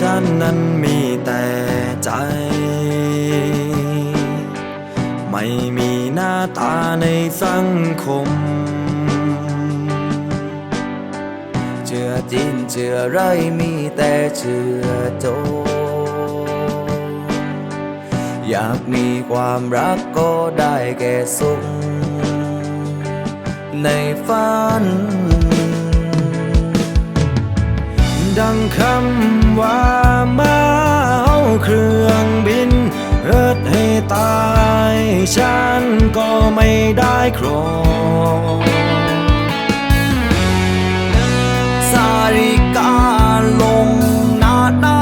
ฉันนั้นมีแต่ใจ ไม่มีหน้าตาในสังคมเชื่อจริงเชื่อไรมีแต่เชื่อโจอยากมีความรักก็ได้แก่สุขในฝัน ดังคำ ว่ามาเอาเครื่องบินเอิดให้ตาย ฉันก็ไม่ได้ครองสาริกาลงหน้าหน้า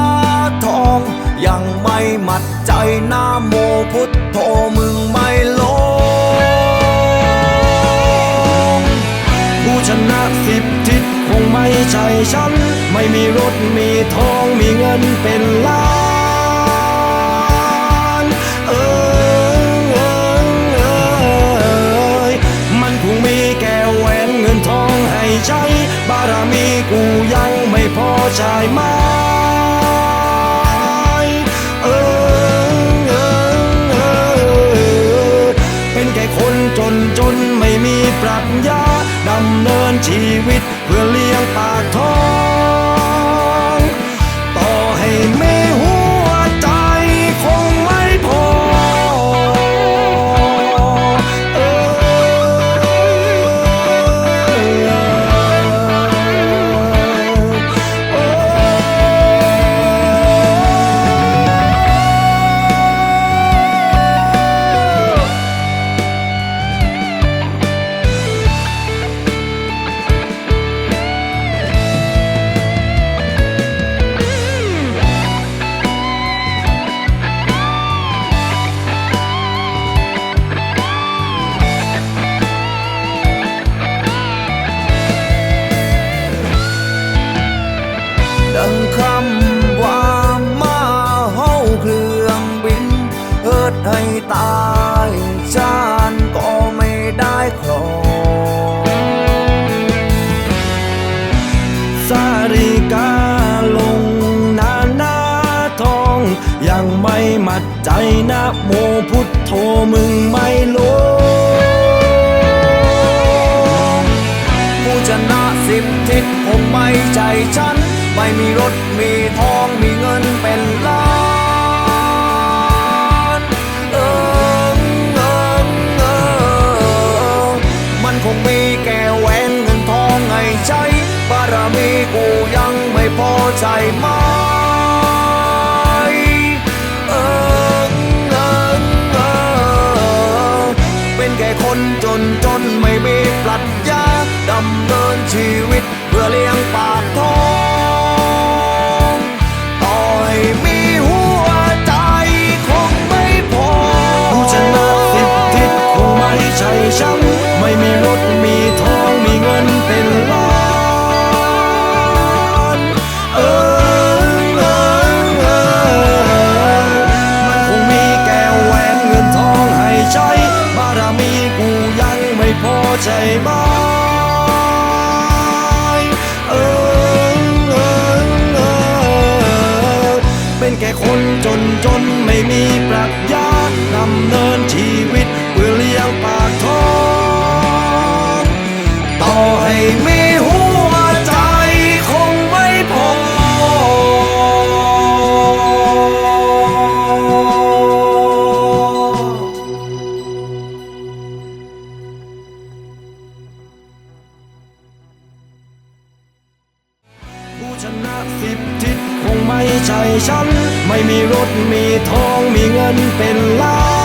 ทอง ยังไม่มัดใจหน้าโมพุทโธมึงไม่ลงผู้ชนะสิบทิศคงไม่ใช่ฉัน ม่มีรถมีทองมีเงินเป็นล้านเออเออเอยมันคงมีแก้วแหวนเงินทองให้ใช้ บารมีกูยังไม่พอใช่ไหม ยังไม่มัดใจนะโมพุทโธมึงไม่ลงผู้ชนะสิบทิศคงไม่ใจฉัน ไม่มีรถมีทองมีเงินเป็นล้านเอิงเอิงเอิงมันคงมีแก้วแหวนเงินทองให้ใช้บารมีกูยังไม่พอใจมเวิตเพื่อเลี้ยงปากท้องต่อให้มีหัวใจคงไม่พอผู้ชนะสิบทิศคงไม่ใช่ฉันไม่มีรถมีทองมีเงินเป็นล้านเออเออเออมันคงมีแก้วแหวนเงินทองให้ใช้บารมีกูยังไม่พอใช่ไห แค่คนจนจนไม่มีปรัชญาดำเนินชีวิตเพื่อเลี้ยงปากท้องต่อให้มี ชนะสิบทิศคงไม่ใช่ฉัน ไม่มีรถมีทองมีเงินเป็นล้าน